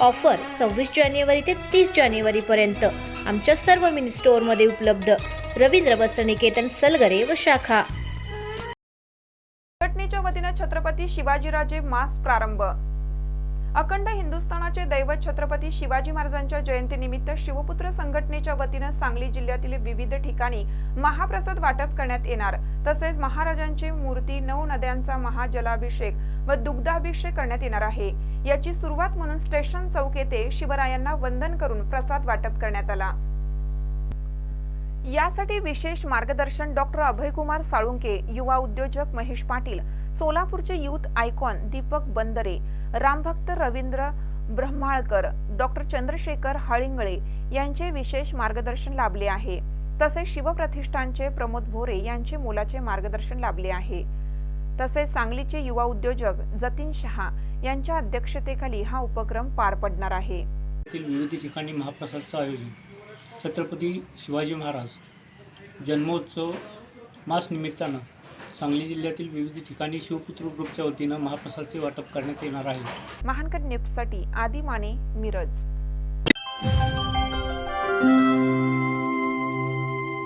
Offer सव्वीस जानेवारी ते तीस जानेवारीपर्यंत आमच्या सर्व मिनी स्टोअरमध्ये उपलब्ध. रवींद्र वस्त्रनिकेतन सलगरे व शाखा. संघटनेच्या वतीनं छत्रपती शिवाजीराजे मास प्रारंभ. अखंड हिंदुस्थानाचे दैवत छत्रपती शिवाजी महाराजांच्या जयंतीनिमित्त शिवपुत्र संघटनेच्या वतीनं सांगली जिल्ह्यातील विविध ठिकाणी महाप्रसाद वाटप करण्यात येणार. तसेच महाराजांची मूर्ती नऊ नद्यांचा महाजलाभिषेक व दुग्धाभिषेक करण्यात येणार आहे. याची सुरुवात म्हणून स्टेशन चौक येथे शिवरायांना वंदन करून प्रसाद वाटप करण्यात आला. यासाठी विशेष मार्गदर्शन डॉक्टर अभयकुमार साळुंके युवा उद्योजक महेश पाटील सोलापूरचे युथ आयकॉन दीपक बंदरे रामभक्त रवींद्र ब्रह्माळकर डॉक्टर चंद्रशेखर हळिंगळे यांचे विशेष मार्गदर्शन लाभले आहे. तसेच शिवप्रतिष्ठानचे प्रमोद भोरे यांचे मोलाचे मार्गदर्शन लाभले आहे. तसेच सांगलीचे युवा उद्योजक जतीन शहा यांच्या अध्यक्षतेखाली हा उपक्रम पार पडणार आहे. विविध ठिकाणी महाप्रसादचं आयोजन. छत्रपती शिवाजी महाराज जन्मोत्सव मास निमित्तानं सांगली जिल्ह्यातील विविध ठिकाणी शिवपुत्र ग्रुपच्या वतीनं महाप्रसादचे वाटप करण्यात येणार आहे. महानकर निफ्टसाठी आदी माने मिरज.